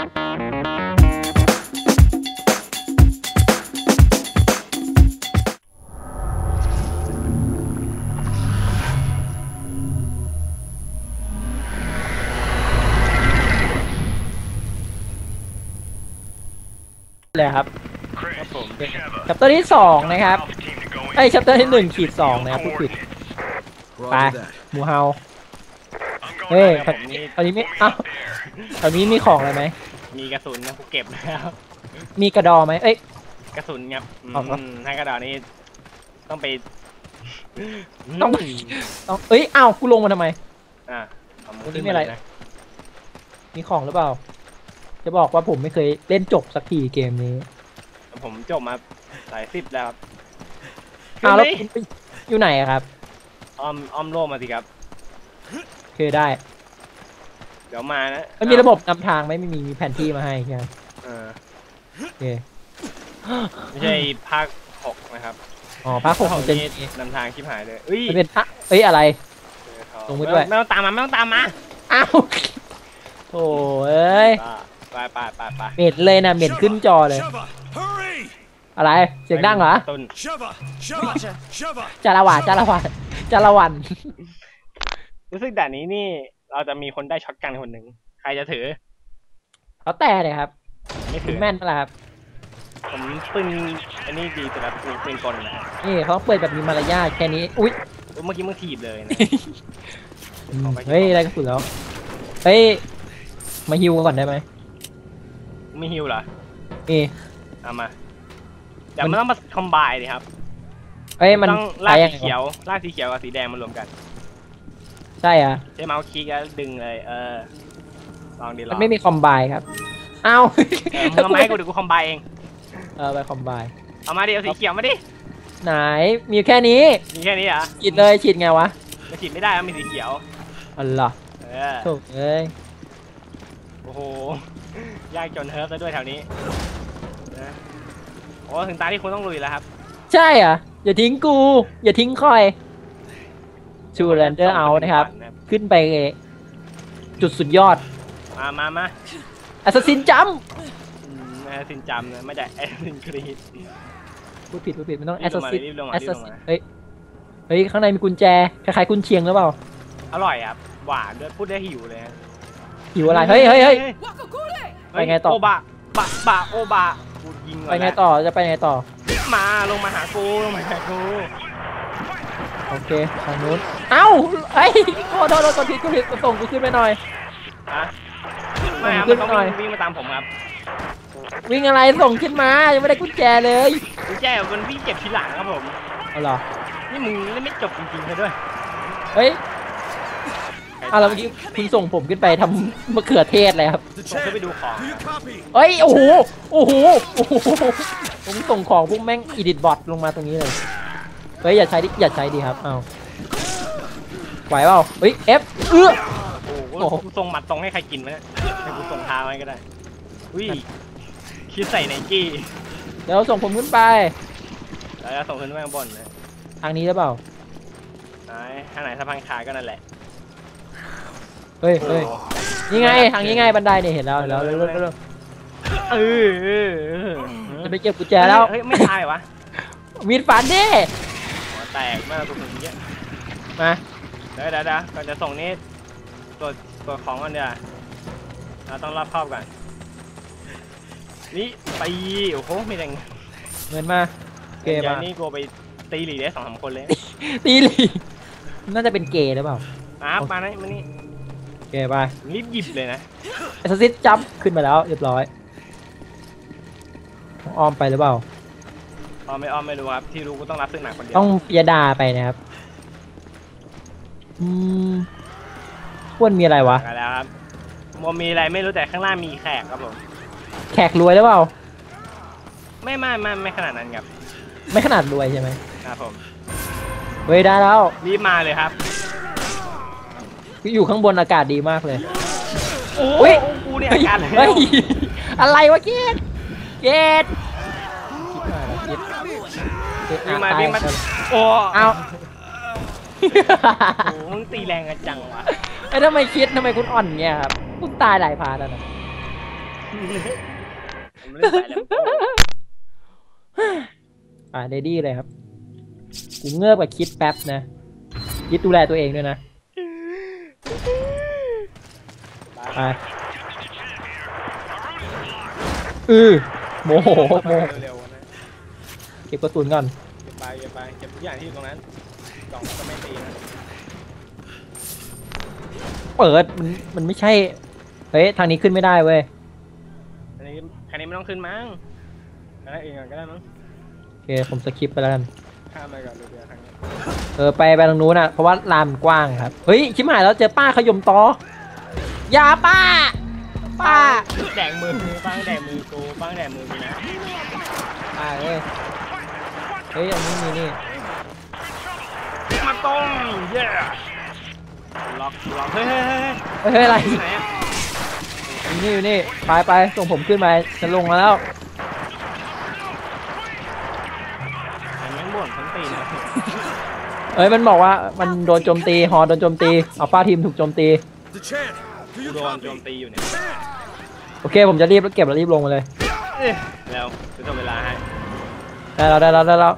เลยครับครับผมชัปเตอร์ที่สองนะครับไอ้ชัปเตอร์ที่หนึ่งขีดสองนะครับผู้ผิดไป Roger that. หมูเฮาเฮ้ยผมนี่ตอนนี้ไม่อ้าวตอนนี้มีของอะไรไหม มีกระสุนนะกูเก็บแล้วมีกระดอไหมเอ้ย กระสุนครับอืมเอาครับ ถ้ากระดาษนี้ต้องไปต้องไปต้องเอ้ยอ้าวกูลงมาทำไม อะเอาตรงนี้ขึ้มีอะไรเลยนมีของหรือเปล่า จะบอกว่าผมไม่เคยเล่นจบสักทีเกมนี้ผมจบมาหลายสิบแล้วครับอ้าวแล้วขึ้นคุณไปอยู่ไหนอะครับอ้อมอ้อมโลกมาสิครับเคยได้ เดี๋ยวมานะมันมีระบบนำทางไหมไม่มีมีแผนที่มาให้ใช่ไหมเออโอเคไม่ใช่ภาคหกนะครับอ๋อภาคหกภามันคจะนี้นำทางชิบหายเลยอุ้ยมันเป็นภาคเอ้ยอะไรเออลงไปด้วยไม่ต้องตามมาไม่ต้องตามมาอ้าวโถ่เอ้ยไปไปไปไปเม็ดเลยนะเม็ดขึ้นจอเลย Shove her! Hurry! อะไรเสียงดังเหรอต้น Shove her! Shove her! Shove her! จาระหวานจาระหวานจาระวัน รู้สึกด่านนี้นี่ เราจะมีคนได้ช็อตกันคนหนึ่งใครจะถือเขาแต่เลยครับไม่ถืถึองแม่นปะล่ะครับผมปืนอันนี้ดีสุดแล้วปืนปืนกลนะนี่เขาเปิดแบบมีมารยาทแค่นี้อุ๊ยเมื่อกี้มึงถีบเลยนะอืมเฮ้ยอะไรกระสุนแล้วเฮ้ยมาฮิวก่อนได้ไหมไม่ฮิวเหรอนี่เอามาเดี๋ยวมันต้องมาคอมไบดิครับเฮ้ยมันต้องใช้ลากยัสีงไงเขียววะลากสีเขียวกับสีแดงมารวมกัน ใช่อะใช้เมาส์คลิกแล้วดึงเลยเออลองดิลมัอนงไม่มีคอมไบครับเอ้าเออมึงเอามาให้กูเดี๋ยวกูคอมไบเองเออไปคอมไบเอามาดิเอาสีเขียวมาดิไหนมีแค่นี้มีแค่นี้เหรอฉีดเลยฉีดไงวะไม่ฉีดไม่ได้มันมีสีเขียวอ๋อเหรอเออโถูกเอ้ยโอ้โหยากจนเฮิร์ฟซะด้วยแถวนี้นะโอ้ถึงตาที่คุณต้องลุยแล้วครับ ใช่อะอย่าทิ้งกู อย่าทิ้งคอย ชูแรนเดอร์เอานะครับ ขึ้นไปจุดสุดยอด มามามาแอสซัสซินจัมอืมแอสซินจำนะไม่ใช่แอสซินครีดพูดผิดพูดผิดมันต้องรีแอบสลซังสมาซินรีบลงมาแอสรีบซัสลงซินมาเฮ้ยเฮ้ยข้างในมีกุญแจคล้ายๆกุญเชียงหรือเปล่า อร่อยครับหวานด้วยพูดได้หิวเลยฮะหิวอะไรเฮ้ยเฮ้ยเฮ้ยไปไงต่อโอบะบะบะโอบะกูยิงก่ไปอนไงแล้วต่อจะไปไงต่อ มาลงมาหากูลงมาหากู โอเคทางนู้น เอ้าเฮ้ยโทษโทษโทษกดผิดกดผิดกดส่งกูขึ้นไปหน่อยอะไม่ครับขึ้มันนต้องหน่อยวิ่งวิ่งมาตามผมครับวิ่งอะไรส่งขึ้นมา ยังไม่ได้กุญแจเลยกูแจ้มันวิ่งเก็บทีหลังครับผม เอาเหรอ นี่มึงเล่นไม่จบจริงๆเลยด้วยเฮ้ยเอาแล้วเมื่อกี้คุณส่งผมขึ้นไปทำมะเขือเทศเลยครับ The ส่งขึ้นไป champ! ดูของ Do you copy? เอ้ย โอ้โห โอ้โห โอ้โห ผมส่งของพวกแม่งอีดิทบอทลงมาตรงนี้เลย เฮ้ยอย่าใช้ดิอย่าใช้ดีครับเอาไหวเปล่าเฮ้ย F เอื้อโอ้โหโอ้โหกูส่งหมัดตรงให้ใครกินวะเนี่ยให้กูส่งเท้าไว้ก็ได้อุ้ยคิดใส่ไนกี้เดี๋ยวส่งผมขึ้นไปแล้วจะส่งขึ้นไปข้างบนนะทางนี้หรือเปล่าไหนทางไหนสะพานขาก็นั่นแหละเฮ้ยเฮ้ยนี่ไงทางนี้ไงบันไดเนี่ยเห็นแล้วเห็นแล้วเร็วเร็วเร็วเร็วเออเออเออจะไปเก็บกุญแจแล้วเฮ้ยไม่ตายวะมีดฟันดิหัว แตกมากตัวถึงเยอะมาเดี๋ยวเดี๋ยวเดี๋ยวก่อนจะส่งนี่ตรวจตรวจของก่อนเดี๋ยวเราต้องรอบครอบก่อนนี่ไปโอ้โหไม่แรงเงินมาเกมเดี๋ยมาวนี่กูไปตีหลีได้สองสามคนเลย ตีหลีน่าจะเป็นเกย์หรือเปล่ามาครับมานะมานี่เกย์ไปรีบหยิบเลยนะแอสซิสจัมขึ้นมาแล้วเรียบร้อยต้องอ้อมไปหรือเปล่า อ้อมไม่อ้อมไม่รู้ครับ ที่รู้กูต้องรับซึ่งหนักคนเดียวต้องพิยดาไปนะครับ อืมควรมีอะไรวะกันแล้วครับมมีอะไรไม่รู้แต่ข้างล่างมีแขกครับผม แขกรวยหรือเปล่า ไม่ไม่ไม่ไม่ขนาดนั้นครับ ไม่ขนาดรวยใช่ไหมครับผม เฮ้ยได้แล้ว รีบมาเลยครับ อยู่ข้างบนอากาศดีมากเลย โอ้เฮ้ยยกูเนี่ยอาการเลยเฮ้ยอะไรวะเกดเกด คิดมาแล้วคิดวิ่งมาวิ่งมา โอ้เอาโหมึงตีแรงกันจังวะไอ้ยทำไมคิดทำไมคุณอ่อนเงี้ยครับคุณตายหลายพาแล้วนะผมไม่ได้ใส่แลมโบ้อ่าเดดี้เลยครับกูเงือบกับคิดแป๊บนะคิดดูแลตัวเองด้วยนะไปอือโมโหโมโหเร็วๆนะ เก็บกระสุนก่อนเก็บไปเก็บไปเก็บทุกอย่างที่อยู่ตรงนั้นกล่องก็ไม่ตีนะเปิดมันมันไม่ใช่ เฮ้ย ทางนี้ขึ้นไม่ได้เว้ยอันนี้คันนี้ไม่ต้องขึ้นมั้งอันนั้นเองก่อนก็ได้มั้งโอเคผมสคิปไปแล้วกันข้ามไปก่อนดูเดี๋ยวทางนี้เออไปไปทางนู้นอะเพราะว่าลานมันกว้างครับเฮ้ยชิบหายแล้วเจอป้าขยมตออย่าป้า ป้า แดกมือปังแดกมือกูปังแดกมือกูนะป้าเอ้ย เฮ้ยอันนี้มีนี่มาตรงเย้ล็อกล็อกเฮ้ยเฮ้ยเฮ้ยเฮ้ยเฮ้ยอะไรที่ไหนอะอยู่นี่อยู่นี่ไปไปส่งผมขึ้นไปจะลงมาแล้วไอ้แม่งบ่นทั้งตีนเลยเอ้ยมันบอกว่ามันโดนโจมตีฮอโดนโจมตีอัลฟาทีมถูกโจมตี The chant. Do กู you โดนโจม copy? ตีอยู่เนี่ยโอเคผมจะรีบเก็บแล้วรีบลงมาเลย เอ้ยแล้วจะจบเวลาให้ ได้แล้วได้แล้วได้แล้ว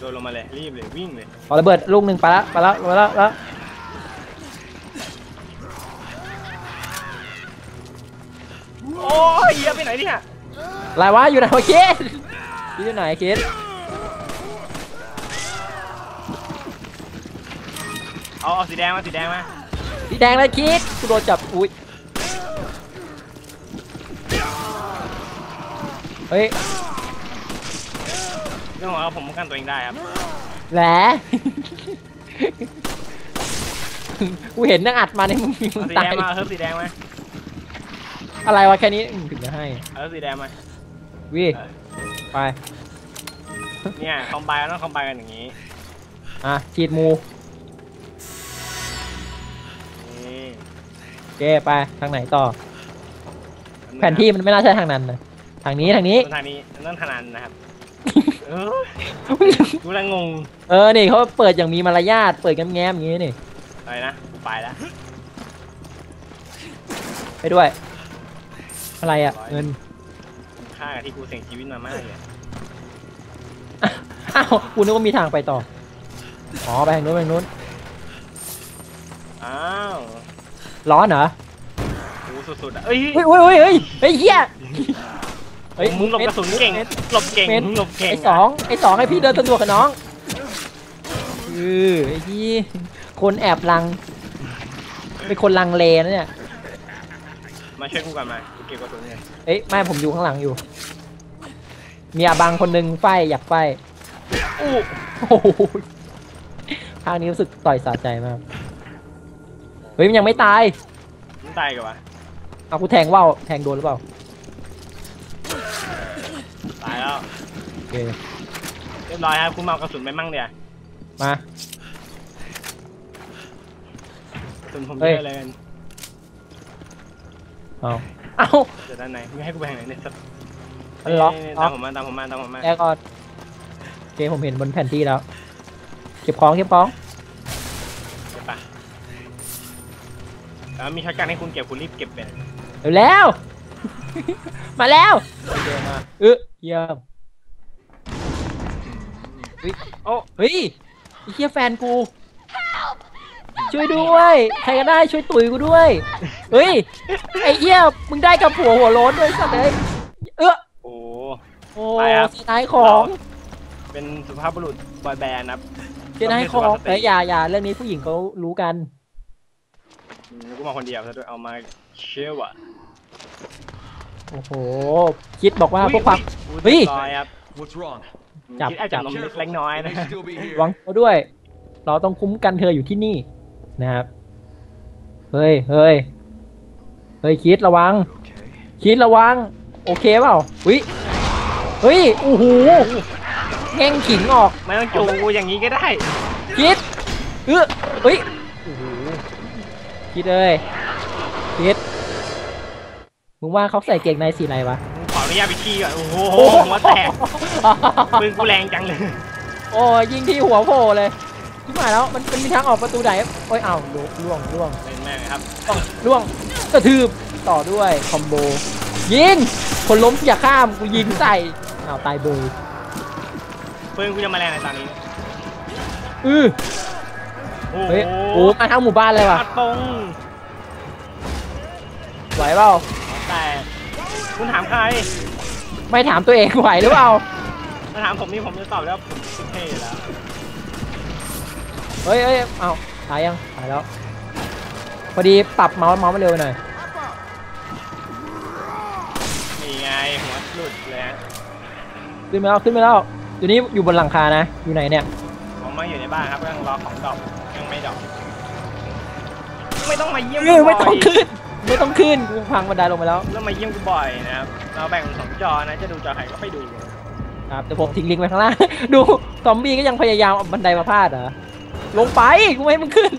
โดนลงมาเลยรีบเลยวิ่งเลยขอระเบิดลูกหนึ่งไปละไปละไปละไปละโอ้ยเหี้ยไปไหนเนี่ยอะไรวะอยู่ไหนวะคิดคิดอยู่ไหนคิดเอาเอาสีแดงมาสีแดงมาสีแดงแล้วคิดกูโดนจับอุ้ยเฮ้ย เรื่องของเราผมป้องกันตัวเองได้ครับ แหละกูเห็นนั่งอัดมาในยมึงมึเอางสีตาแดยงมาเอาเฮิร์บสีแดงมาอะไรวะแค่นี้อืมถึงจะให้เอาสีแดงมาวิไปเนี่ยคอมไบเราต้องคอมไบกันอย่างนี้อะฉีดมูนี่โอเคไปทางไหนต่อ แผนที่มันไม่น่าใช่ทางนั้นนะทางนี้ทางนี้ทางนี้ต้องทางนั้นนะครับ เออกูละงงเออนี่เขาเปิดอย่างมีมารยาทเปิดแง้มๆอย่างงี้นี่อะไรนะกูไปแล้วไปด้วย อะไรอะเงินค่ากับที่กูเสี่ยงชีวิตมามากเลยอ้าวกูนึกว่ามีทางไปต่ออ๋อไปทางนู้นไปทางนู้นอ้าวร้อนเหรอกูสุดๆอะเอ้ยเฮ้ยเฮ้ยเฮ้ยเฮ้ยเฮ้ยเฮียเฮ้ยมึงหลบกระสุนเก่งหลบเก่งเม็ดมึงหลบเก่งไอ้สองไอ้สองให้พี่เดินสะดวกกับน้องเออไอ้ที่คนแอบลังเป็นคนลังเลนะเนี่ยมาช่วยกูก่อนมากูเก็บกระสุนเลยเอ้ยไม่ผมอยู่ข้างหลังอยู่ มีอาบังคนหนึ่งไฟอยากไฟอู้โอ้โหภาคนี้รู้สึกต่อยสะใจมากเฮ้ยมันยังไม่ตายมึงตายกันวะเอากูแทงว่าวแทงโดนหรือเปล่าตาย แล้วโอเคเรียบร้อยครับคุณมาเอากระสุนไปมั่งเดี๋ยวมา กระสุนผมเฮ้ยเยอะเลยเอาเอาเดี๋ยวด้านไหนมึงให้กูไปทางไหนเนี่ยสักมันล็อกนี่ล็ตาอมกผมมาตามผมมาตามผมมาแอร์ก่อนโอเคผมเห็นบนแผนที่แล้วเก็บของเก็บของเก็บปะแล้วมีช็อตกันให้คุณเก็บคุณรีบเก็บไปเร็วแล้ว มาแล้วโอเคมาเออเยี่ยมเฮ้ยโอ้เฮ้ยไอ้เฮียแฟนกู ช่วยด้วย ใครก็ได้ช่วยตุ๋ยกูด้วย เฮ้ย ไอ้เหี้ยมึงได้กับผัวหัวโล้นด้วยสัตว์เลยเออโหโอ้ไปครับเสียดายของ เป็นสุภาพบุรุษบอยแบนด์นะครับเสียดายของเอ้ยอย่าอย่าเรื่องนี้ผู้หญิงเขารู้กันอืมกูมาคนเดียวซะด้วยเอามาเชื่อว่ะ โอ้โห คิดบอกว่าพวกความเฮ้เฮ้ยยร้อยครับ What's wrong? จับคิดอาจจะนมเล็กน้อยนะ They still be here. หวังเขาด้วย เราต้องคุ้มกันเธออยู่ที่นี่นะครับ เฮ้ย เฮ้ย เฮ้ย คิดระวัง Okay. คิดระวัง โอเคเปล่าวิเฮ้ยโอ้โหแง่งขิงออก ไม่ต้องจูงกูอย่างนี้ก็ได้ คิดเออเฮ้ยโอ้โหคิดเลยคิด มึงว่าเขาใส่เกงในสีอะไรวะมึงขออนุญาตไปขี้ก่อนโอ้โหหัวแตกปืนกูแรงจังเลย โอ้ยิงที่หัวโผล่เลยที่หมายแล้วมันมันมีทางออกประตูไหนโอ้ยอ้าวล่วงล่วงเป็นแม่งครับล่วงกระทืบต่อด้วยคอมโบยิงคนล้มอย่าข้ามกูยิงใส่อ้าวตายเบยปืนกูจะมาแรงในตอนนี้อือโอ้เฮ้ยโอ้มาทั้งหมู่บ้านเลยว่ะอัดตรงไหวเปล่าแต่ คุณถามใคร ไม่ถามตัวเองไหวหรือเปล่าถ้าถามผมนี่ผมจะตอบแล้วผมสุดเท่อยู่แล้วเฮ้ยเฮ้ยเอาตายยังตายแล้วพอดีปรับเมาส์เมาส์มาเร็วหน่อยนี่ไงหัวหลุดเลยฮะขึ้นมาแล้วขึ้นมาแล้วอยู่นี่อยู่บนหลังคานะ อยู่ไหนเนี่ยผมมาอยู่ในบ้านครับกำลังรอของดรอกยังไม่ดรอกไม่ต้องมาเยี่ยมเออไม่ต้องบ่ยขึ้น ไม่ต้องขึ้นกูพังบันไดลงไปแล้วแล้วมาเยี่ยมกูบ่อยนะครับเราแบ่งเป็นสองจอนะจะดูจอไหนก็ไปดูครับแต่ผมทิ้งลิงก์ไว้ข้างล่าง ดูซอมบี้ก็ยังพยายามเอาบันไดมาพาดเหรอลงไปกูไม่ให้มึงขึ้น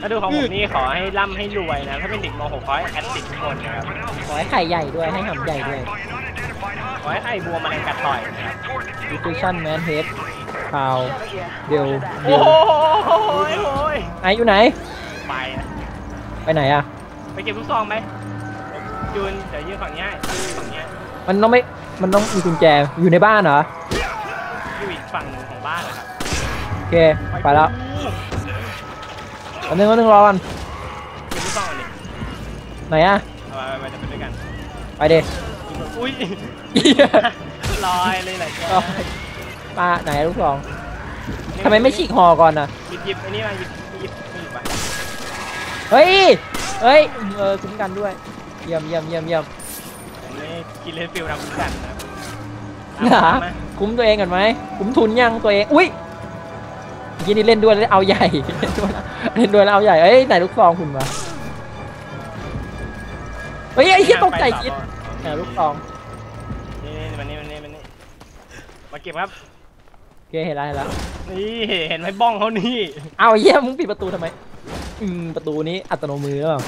ถ้าดูของผมนี่ขอให้ร่ำให้รวยนะ ถ้าเป็นเด็กม .6 ขอให้แอดติดทุกคนนะครับขอให้ไข่ใหญ่ด้วยให้หำใหญ่ด้วย ขอให้ไอ้บัวมาแรงกัดต่อยนะครับ Nutrition Man Head คาวเดลเดโอ้ลโหโอ้ยโอ้ยไออยู่ไหน ไปนะ ไปไหนอะไปเก็บลูกซองไปยูนเดี๋ยวยืนฝั่งนี้ให้ยืนฝั่งนี้มันต้องไม่ มันต้องมีกุญแจ อยู่ในบ้านเหรอ อยู่อีกฝั่งหนึ่งของบ้านนะครับ โอเค ไปแล้วอันนึงอันนึงรอกันเก็บลูกซองอันนี้ไหนอะเอาไปไปจะไปด้วยกัน ไปเด็อุ้ยลอยเลยแหละแกปลาไหนลูกสองทำไมไม่ฉีกห่อก่อนนะหยิบหยิบอันนี้มาหยิบหยิบหยิบไป เฮ้ย เฮ้ย เออคุ้มกันด้วย เยี่ยมเยี่ยมเยี่ยมเยี่ยมผมนี่กินเลสฟิลทำคุ้มกันนะครับหาเอามาคุ้มตัวเองก่อนไหม คุ้มทุนยังตัวเอง อุ้ยยี่นี่เล่นด้วยแล้วเอาใหญ่ เล่นด้วยแล้วเล่นด้วยแล้วเอาใหญ่ เอ้ยไหนลูกซองคุณวะเฮ้ยไอ้เหี้ยตกใจคิดไหนลูกซองนี่นี่มันนี่มันนี่มันนี่มาเก็บครับโอเคเห็นแล้วเห็นแล้ว นี่เห็นไหมบ้องเขานี่ เอาไอ้เหี้ยมึงปิดประตูทำไม อืมประตูนี้อัตโนมือหรือเปล่า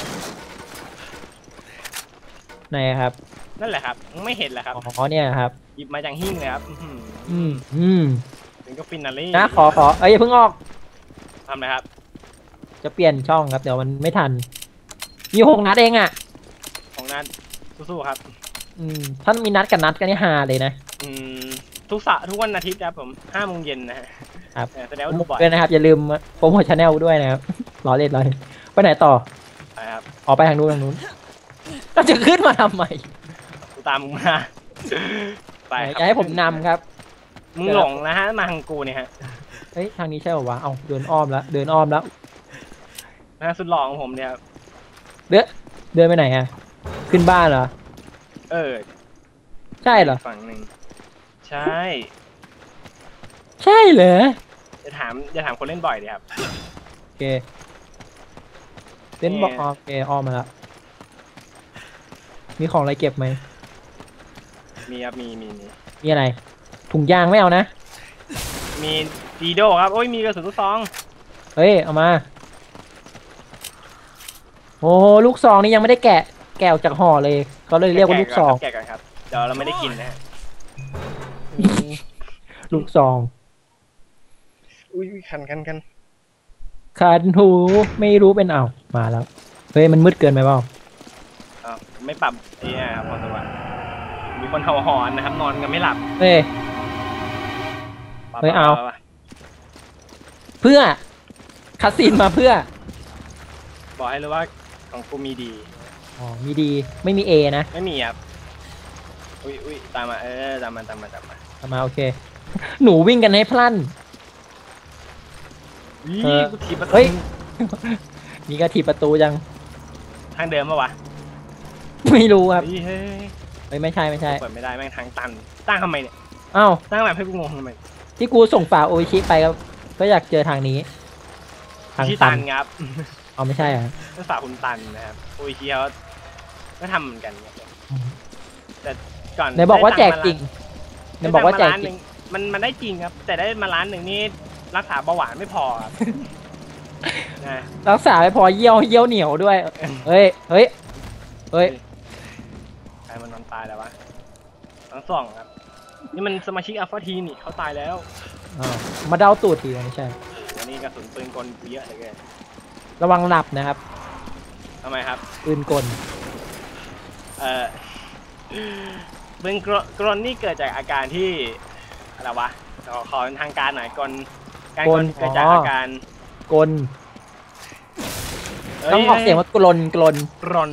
ไหนครับนั่นแหละครับ ไม่เห็นแหละครับอ๋อเนี่ยครับหยิบมาจากหิ้งเลยครับอื้อหืออืมอืมถึงก็ฟินาลี่นะขอขอเอ้ยอย่าเพิ่งออกทำอะไรครับ จะเปลี่ยนช่องครับเดี๋ยวมันไม่ทัน มีหกนัดเองอะของนัดสู้ๆครับ อืมถ้ามีนัดกับนัดกันนี่ฮาเลยนะอืมทุกสะทุกวันอาทิตย์ครับผมห้าโมงเย็นนะฮะครับเออแสดงว่าดูบ่อยด้วยนะครับ อย่าลืมโปรโมทชาแนลด้วยนะครับ รอเล่นรอเล่นไปไหนต่อไปครับออกไปทางนู้นทางนู้นก็จะขึ้นมาทำไมกูตามมึงมาไปอครับย่าให้ผมนำครับ มึงหลงนะฮะมาทางกูเนี่ยฮะเฮ้ยทางนี้ใช่ป่าวะเอาเดินอ้อมแล้วเดินอ้อมแล้ว นะสุดหล่อของผมเนี่ยครับเดินเดินไปไหนอะขึ้นบ้านเหรอ เออใช่เหรอ ฝั่งหนึ่งใช่ใช่เหรอจะถามจะถามคนเล่นบ่อยดีครับโอเค เดินบอกเนี่ยโอเคอ้อมมาแล้วมีของอะไรเก็บไหม มีครับ มี มี มี มีอะไร ถุงยางไม่เอานะ มีดีโดครับ โอ้ย มีกระสุนลูกซอง เฮ้ย เอามา โอ้โหลูกซองนี่ยังไม่ได้แกะ แกะออกจากห่อเลย เขาเลยเรียกว่าลูกซอง แกะก่อนครับ เดี๋ยวเราไม่ได้กินนะฮะลูกซอง อุ้ยคันคันคัน คันหูไม่รู้เป็นเอามาแล้ว เฮ้ย มันมืดเกินไปเปล่าอ้าวไม่ปรับไอ้เนี่ยครับพอสวัสดิ์มีคนเห่าหอนนะครับ นอนกันไม่หลับเฮ้ย ปรับเฮ้ยเอา ปรับปรับเพื่อคัสซีนมาเพื่อ บอกให้รู้ว่าของกูมีดี อ๋อ มีดีไม่มีเอนะไม่มีครับ อุ้ยอุ้ยตามมา เออ ตามมา ตามมา ตามมา เอามาโอเค หนูวิ่งกันให้พลั่นอี๋ เออ กูถีบประตูเฮ้ย มีกระถีบประตูยัง ทางเดิมปะวะไม่รู้ครับเฮ้ยเฮ้ยเฮ้ยไม่ใช่ไม่ใช่ เปิดไม่ได้แม่งทางตันตั้งทำไมเนี่ยเอ้าตั้งแบบให้กูงงทำไมที่กูส่งฝาโออิชิไปก็ก็อยากเจอทางนี้ ทางที่ตัตันนครับเอาไม่ใช่เหรอะภาษาคุณตันนะครับโอ้ยเชียวก็ทำเหมือนกันเนี่ยแต่ก่อนไหนบอกว่าแจกได้จริงตัไหนค์บอกว่าแจกได้ตังค์มล้นจหรินึ่งมันมันได้จริงครับ แต่ได้มาล้านหนึ่งนี่ รักษาเบาหวานไม่พอครับนะรักษาไม่พอเยี่ยวเยี่ยวเหนียวด้วย เฮ้ย เฮ้ย เฮ้ย ใครมันนอนตายแล้ววะทั้งสองครับ นี่มันสมาชิกอัลฟาทีนี่เขาตายแล้วอ้าวมาเดาตูดทีไม่ใช่วันนี้กระสุนปืนกลกูเยอะเหลยเกินระวังหลับนะครับทำไมครับ ปืนกล เออเป็นกรกรนนี่เกิดจากอาการที่อะไรวะขอขอเป็นทางการหน่อยกรน การกรนเกิดจากอาการกลต้องออกเสียงว่ากลนกลนกรน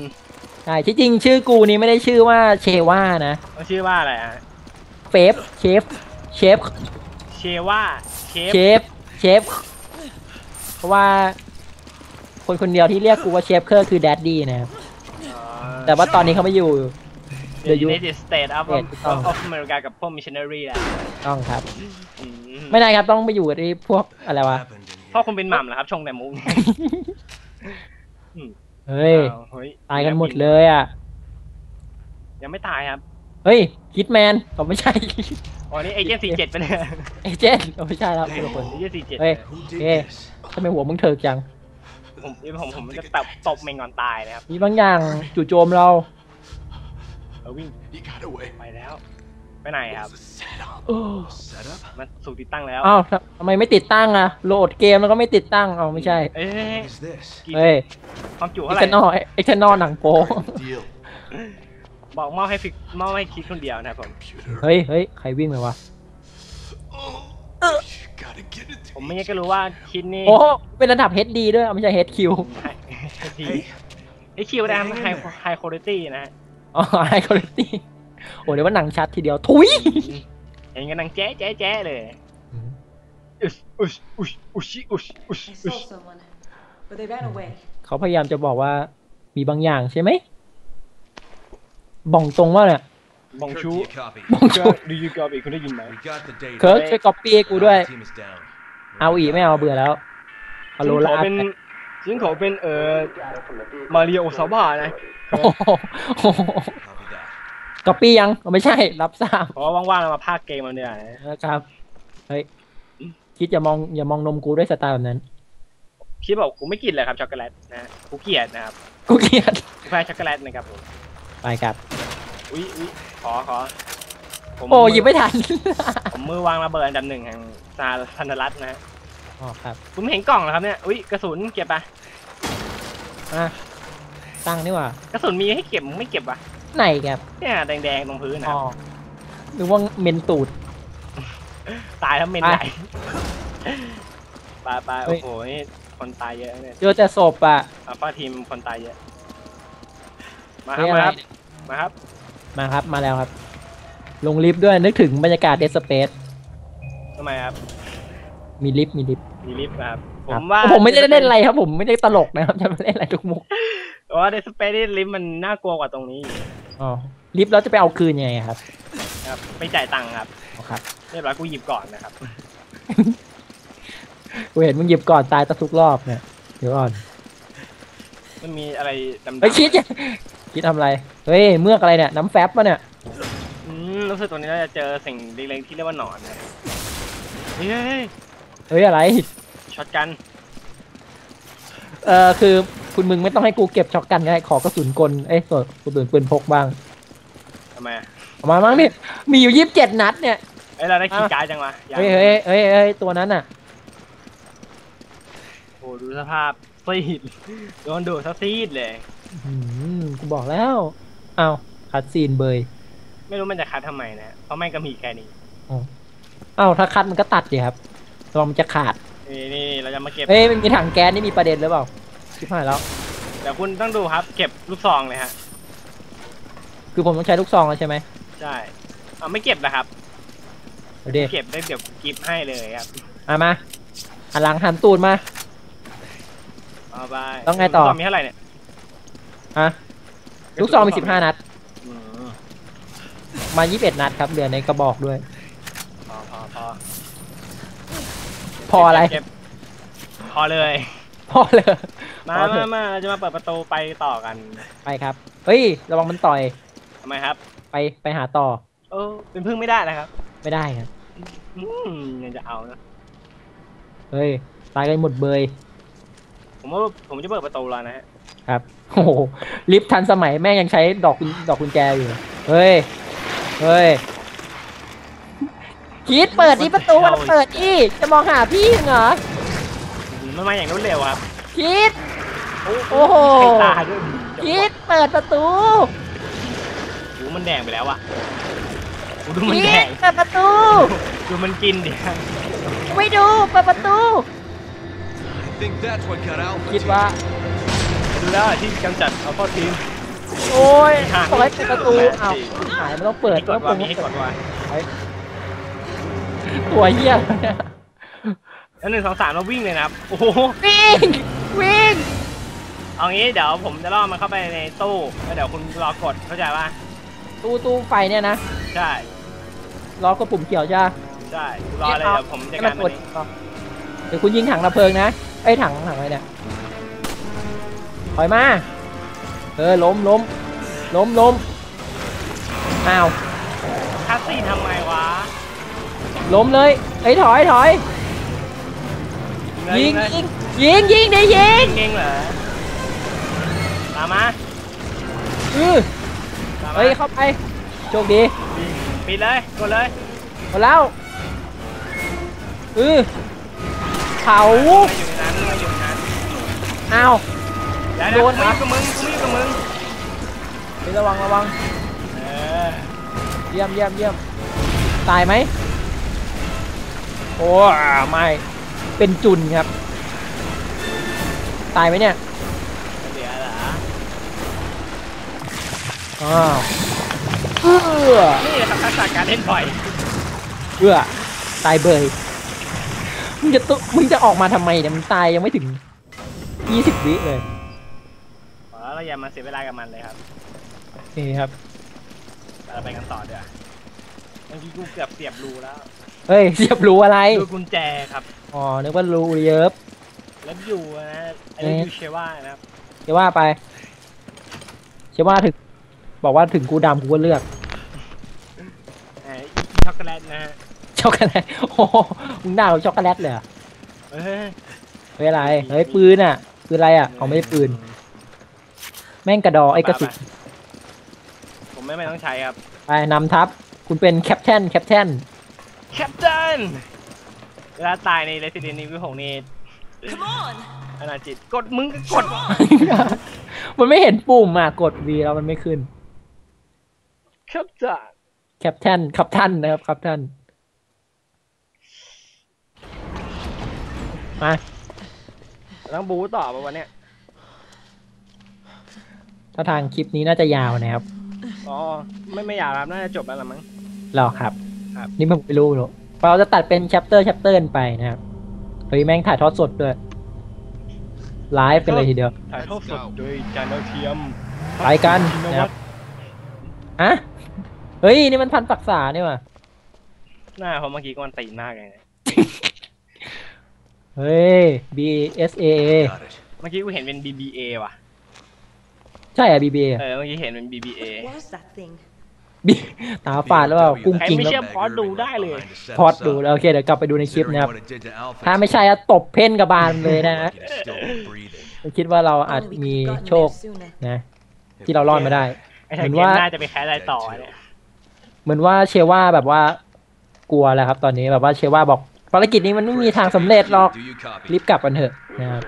ใช่ที่จริงชื่อกูนี่ไม่ได้ชื่อว่าเชว่านะมันชื่อว่าอะไรฮะเฟฟเชฟเชฟเชว่าเชฟเชฟเชฟเพราะว่า คนคนเดียวที่เรียกกูว่าเชฟเคอร์คือแดดดี้นะครับแต่ว่าตอนนี้เขาไม่อยู่เดอะ The ยู U- ไนเต็ดสเตทออฟ States ถูกต้องออฟอเมริกากับพวกมิชชันนารีแหละต้องครับอืม ไม่ได้ครับต้องไปอยู่ที่พวกอะไรวะ happened in here? พ่อคุณเป็นหม่ำเหรอครับชงแต่มุกเฮ้ยอ้าวเฮ้ยตายกันหมดเลยอะยังไม่ตายครับเฮ้ยคิดแมนก็ไม่ใช่อ๋อนี่เอเจนต์สี่เจ็ดไปเนี่ยเอเจนต์ก็ไม่ใช่แล้วคนละคนเอเจนต์สี่เจ็ดเฮ้ย Who did Yeah. this? ทำไมหัวมึงเถิกจังผมผมผมจะตบตบเมงก่อนตายนะครับมีบางอย่างจู่โจมเรา เออวิ่ง He got away. ไปแล้ว ไปไหนครับ It's a setup. เออ Setup? มันสูกติดตั้งแล้วอ้าวทำทำไมไม่ติดตั้งอะโหลดเกมแล้วก็ไม่ติดตั้งเอาไม่ใช่เอ้ย What is this? เฮ้ยความจุเอ็เท่ากไหเทร่นอลเอ็กเทนอลหนังโป๊ Deal. บอกมอบให้ฟิกมอบให้คิดคนเดียวนะครับผม Computer. เฮ้ยเฮ้ยใครวิ่งไปวะ Oh, you gotta get it ผมไม่อยากจะรู้ว่าคิดนี่โอ้เป็นระดับ HD ด้วยไม่ใช่ HQ ดี Hey, ไอคิวได้ไฮไฮคุณภาพนะฮะอ๋อ High Quality โอ้เดี๋ยวว่าหนังชัดทีเดียวทุยเห็นกันนังแจ๊ะแจ๊ะแจ๊ะเลยอุชอุชอุชอุชอุชอุช I อุช saw someone, but they ran away. เขาพยายามจะบอกว่ามีบางอย่างใช่ไหมบ่องตรงว่าเนี่ยบอง Kirk, ชู do you copy? บ่องชูดูยูกอบอีกคุณได้ยินไหม We got the data. เคิร์กช่วยก๊อปปี้กูด้วย Team is down. เอาอีกไม่เอาเบื่อแล้วฮัลโหลซึ่งลาเขาเป็นซึ่งเขาเป็นเอ่อมาริโอซาบ้านะ โอ้โห Copy that. ก๊อปปี้ยังอ๋อไม่ใช่ รับทราบเพราะว่าว่างๆเรามาพากย์เกมมันเนี่ยนะนะครับ เฮ้ย คิดอย่ามองอย่ามองนมกูด้วยสไตล์แบบนั้น คิดบอกกูไม่กินเลยครับช็อกโกแลตนะฮะกูเกลียดนะครับ กูเกลียดกูแพ้ช็อกโกแลตนะครับผมไปครับอุ้ยอุ้ยขอขอผมโอ้หยิบไม่ทัน ผมมือวางระเบิดอันดับหนึ่งแห่งสหพันธรัฐนะฮะอ๋อครับคุณไม่เห็นกล่องเหรอครับเนี่ย อุ้ยกระสุนเก็บปะอะตั้งนี่หว่ากระสุนมีให้เก็บมึงไม่เก็บวะ ไหนครับเนี่ยแดงๆตรงพื้นนะคอ๋รัอบหรือว่าเมนตูด ตายทั้งเมนไปใหญ่ไปไปเฮ้โอ้ยโหนี่คนตายเยอะเนี่ยเจอแต่ศพอะอัลฟาทีมคนตายเยอะ มาคเฮ้รับยอะมาไรครับมาครับ มาครับมาแล้วครับ ลงลิฟต์ด้วยนึกถึงบรรยากาศเดสเปซทำไมครับ มีลิฟต์มีลิฟต์มีลิฟต์ครับผครับมว่าผมไม่ได้เล่นอะไรครับ ผมไม่ได้ตลกนะครับจะมาเล่นอะไรทุกมุกเพราะว่าเดสเปซลิฟต์มันน่ากลัวกว่าตรงนี้ อ๋อลิฟต์แล้วจะไปเอาคืนยังไงครับนะครับไม่จ่ายตังค์ครับอ๋อครับเรียบร้อยกูหยิบก่อนนะครับกูเห็นมึงหยิบก่อนตายตะทุกรอบเนี่ยเดี๋ยวก่อนมันมีอะไรดำๆเฮ้ยคิดอย่าคิดทำอะไรเฮ้ยเมือกอะไรเนี่ยน้ำแฟบปะเนี่ยอืมรู้สึกตรงนี้เราจะเจอสิ่งเล็กๆที่เรียกว่าหนอนนะเฮ้ยเฮ้ยเฮ้ยเฮ้ยอะไรช็อตกัน เออคือคุณมึงไม่ต้องให้กูเก็บช็อกกันก็ได้ขอกระสุนกลเอ้ยส่วนกระสุนปืนพกบ้างทำไมอะเอามามั้งนี่มีอยู่ยี่สิบเจ็ดนัดเนี่ย เอ้ยเราได้คีย์อะการ์ดจังวะยังเฮ้ยเฮ้ยเฮ้ยเฮ้ยตัวนั้นอะ โอ้ดูสภาพซีดโดนดูดซะซีดเลย อืมกูบอกแล้วเอาคัดซีนเบยไม่รู้มันจะคัดทำไมนะเพราะแม่งก็มีแค่นี้ เอาถ้าคัดมันก็ตัดดิครับระวังมันจะขาด นี่นี่เราจะมาเก็บเฮ้ยมันมีถังแก๊สนี่มีประเด็นหรือเปล่าชิบหายแล้ว เดี๋ยวคุณต้องดูครับ เก็บลูกซองเลยฮะคือผมต้องใช้ลูกซองแล้วใช่ไหมใช่เอาไม่เก็บนะครับเอาดิเก็บได้เดี๋ยวกิฟต์ให้เลยครับเอามาหันหลังหันตูดมา เอาไปแล้วไงต่อ ลูกซมีเท่าไหร่เนี่ยฮะลูกซองมีสิบห้านัด อืมมายี่สิบเอ็ดนัดครับเหลือในกระบอกด้วย พอพอพอ พออะไร เก็บพอเลย พอเลยมาพอเถมาอะมาเราจะมาเปิดประตูไปต่อกันไปครับ เฮ้ย ระวังมันต่อย ทำไมครับ ไปไปหาต่อ เออเป็นพึ่งไม่ได้นะครับ ไม่ได้ครับ อืมยังจะเอานะ เฮ้ย ตายกันหมดเบย ผมว่าผมจะเปิดประตูแล้วนะฮะ ครับ โอ้โห ลิฟต์ทันสมัยแม่งยังใช้ดอกกุญดอกกุญแจอยู่ เฮ้ย เฮ้ย คิดเปิดดิประตูมันเปิดดิจะมองหาพี่เหรอมันมาอย่างรวดเร็วครับคิดโอ้โหใครตายด้วยคิดเปิดประตูมันแดงไปแล้วอะโอ้ดูมันแดงเปิดประตู ดูมันกินดิไม่ดูเปิดประตู I think that's what got Alpha คิด Team. ว่าดูแล้วที่กำจัดเอาเข้าทีมโอ้ยห่างปล่อยเปิดประตูแปดอ้าวสี่หายมันต้องเปิดมีกต้อดงว่าเปิดมีให้กดว่า ตัวเหี้ยเนี่ยแล้วหนึ่งสองสามเราวิ่งเลยนะครับ โอ้โห วิ่ง วิ่ง เอางี้เดี๋ยวผมจะล่อมันเข้าไปในตู้แล้วเดี๋ยวคุณรอกดเข้าใจป่ะ ตู้ตู้ไฟเนี่ยนะ ใช่ล็อกก็ปุ่มเขียวจ้าใช่รอเลยเดี๋ยวผมจัดการมันเองเดี๋ยวคุณยิงถังระเพลิงนะ ไอ้ยถังถังอะไรเนี่ยถอยมา เออล้มล้มล้มล้มอ้าวคาสซีนทำไมวะ ล้มเลยไอ้ยถอยถอยเลยยิงเลยยิงยิงยิงได้ยิงยิงเองเหรอตามมาเออตามมาเฮ้ยเข้าไปโชคดีปิดเลยกดเลยหมดแล้วเออเผาไม่อยู่ในนั้นไม่อยู่ในนั้นอ้าวเดี๋ยวเดี๋ยวโดกูนไม่นะอยู่กับมึงกูไม่อยู่กับมึงเฮ้ยระวังระวังเออเยี่ยมเยี่ยมเยี่ยมตายไหม โอ้ไม่เป็นจุนครับ ตายไหมเนี่ยเดี๋ยวเหรออ้าวเอื้อนี่แหละครับทักษะการเล่นบ่อยเอื้อตายเบยมึงจะตุมึงจะออกมาทำไมเนี่ยมึงตายยังไม่ถึง20วิเลยอ๋อเราอย่ามาเสียเวลากับมันเลยครับโอเคครับเราไปกันต่อเดี๋ยวา บางทีกูเกือบเสียบรูแล้วเฮ้ยเสียบรู้อะไรดูกุญแจครับ อ๋อ นึกว่ารู้เยิบแล้วอยู่นะไอ้นี่อยู่เชว่านะครับเดี๋ยวว่าไป เชื่อว่าถึง บอกว่าถึงกูดำกูก็เลือก ไอ้ช็อกโกแลตนะฮะช็อกโกแลต โอ้โหมึงด่าเราช็อกโกแลตเลยเหรอเอ้ยเฮ้ยอะไร เฮ้ยปืนอะ ปืนอะไรอะเอาไม่ใช่ปืน แม่งกระดอไอ้กระสุน ผมไม่ไม่ต้องใช้ครับ ไปนำทัพ คุณเป็นแคปเทนแคปเทนแคปตันเวลาตายใน Resident Evil 6นี่ Come on! อนาจิตกดมึงก็กด มันไม่เห็นปุ่มอะ กด V แล้วมันไม่ขึ้น แคปตันแคปเทนครับท่านนะครับครับท่านมาต้องบูต่อปะวันเนี้ยถ้าทางคลิปนี้น่าจะยาวนะครับ อ๋อ ไม่ไม่อยากครับ น่าจะจบแล้วละมั้ง หรอครับ ครับ นี่ผมไม่รู้หรอกเราจะตัดเป็นแชปเตอร์แชปเตอร์กันไปนะครับเฮ้ยแม่งถ่ายทอดสดด้วยไลฟ์เป็นเลยทีเดียว ถ่ายทอดสดโดยจานดาวเทียมไปกันนะครับฮะเฮ้ย นี่มันพันปักษาเนี่ยว่ะหน้าเขาเมื่อกี้ก็มันตีนมากเลยนะเฮ้ย B S A A Got it. เมื่อกี้กูเห็นเป็น BBA ว่ะ ใช่อะ B B A เออ เมื่อกี้เห็นเป็น BBA What is that thing? B ตาฝาดหรือเปล่ากุ้งใครกิ้งไม่แล้วเชื่อพอดดูได้เลย พอดดูแล้วโอเคเดี๋ยวกลับไปดูในคลิป Considering นะครับ what it did to Alpha ถ้าไม่ใช่อะตบเพ่นกระบาลเลยนะฮะ Team, you're still breathing. คิดว่าเราอาจ Only we มี could have gotten โชค there sooner. นะ ที่เรารอดมาได้ ไอ้ทางเหมือนเกมว่าน่าจะไปแคสอะไรต่อเนี่ยเหมือนว่าเชว่าแบบว่ากลัวแล้วครับ ตอนนี้แบบว่าเชว่าบอกภารกิจนี้มันไม่มีทางสำเร็จหรอก Do you copy? รีบกลับกันเถอะนะครับ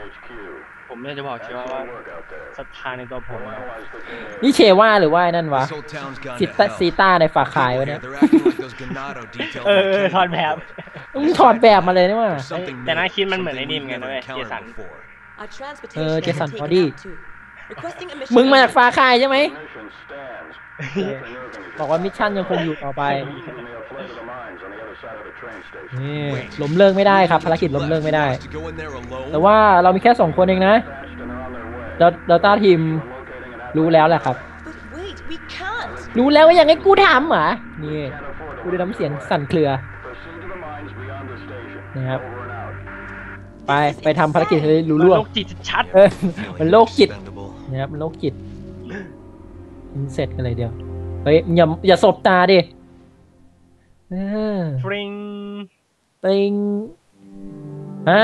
ผมเนี่ยจะบอกเชียวว่าศรัทธาในตัวผมอะนี่เชว่าหรือว่าไอ้นั่นวะ This whole town's gone ซิ to ต้า hell. ซีต้าในฝากขายวะ People เนี่ย here, they're acting like those Ganado details เออ on เออ Kennedy ถอดแบบ Boulevard. มึงถอดแบบมาเลยนี่ว่า There's something แต่ new, หน้าคิดมันเหมือนไอ้ something นี่ we've เหมือนกันนะ never เว้ยเจ encountered สัน before. Our transportation Uh, has been Jason, taken body. out too. Requesting a mission มึงมาจาก update. ฟ้าคายใช่ไหม บอกว่ามิชชั่นยังคงอยู่ต่อไป นี่ล้มเลิกไม่ได้ครับภารกิจล้มเลิกไม่ได้ To go in there alone? แต่ว่าเรามีแค่สองคนเองนะเดลเดลต้าทีมรู้แล้วแหละครับ But wait, we can't. รู้แล้วว่าอย่างให้กูทำเหรอ นี่กูได้น้ำเสียงสั่นเครือ นะครับ ไปไปทำภารกิจให้รู้ล่วงโรคจิตชัดเออมันโรคจิต Expendable. นะครับมันโรคจิตมัน เสร็จกันเลยเดียว เฮ้ยอย่าอย่าสบตาดิเออฟริงติงอ่า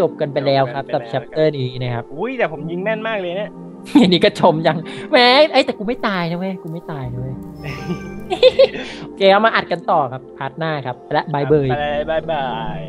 จบกันไปแล้วครับกับแชปเตอร์นี้นะครับอุ้ยแต่ผมยิงแม่นมากเลยเนี่ยอันนี้ก็ชมยังแหมไอ้ยแต่กูไม่ตายนะเว้ยกูไม่ตายนะเว้ยโอเคเอามาอัดกันต่อครับพาร์ทหน้าครับ และบายเบยไปเลยบายบาย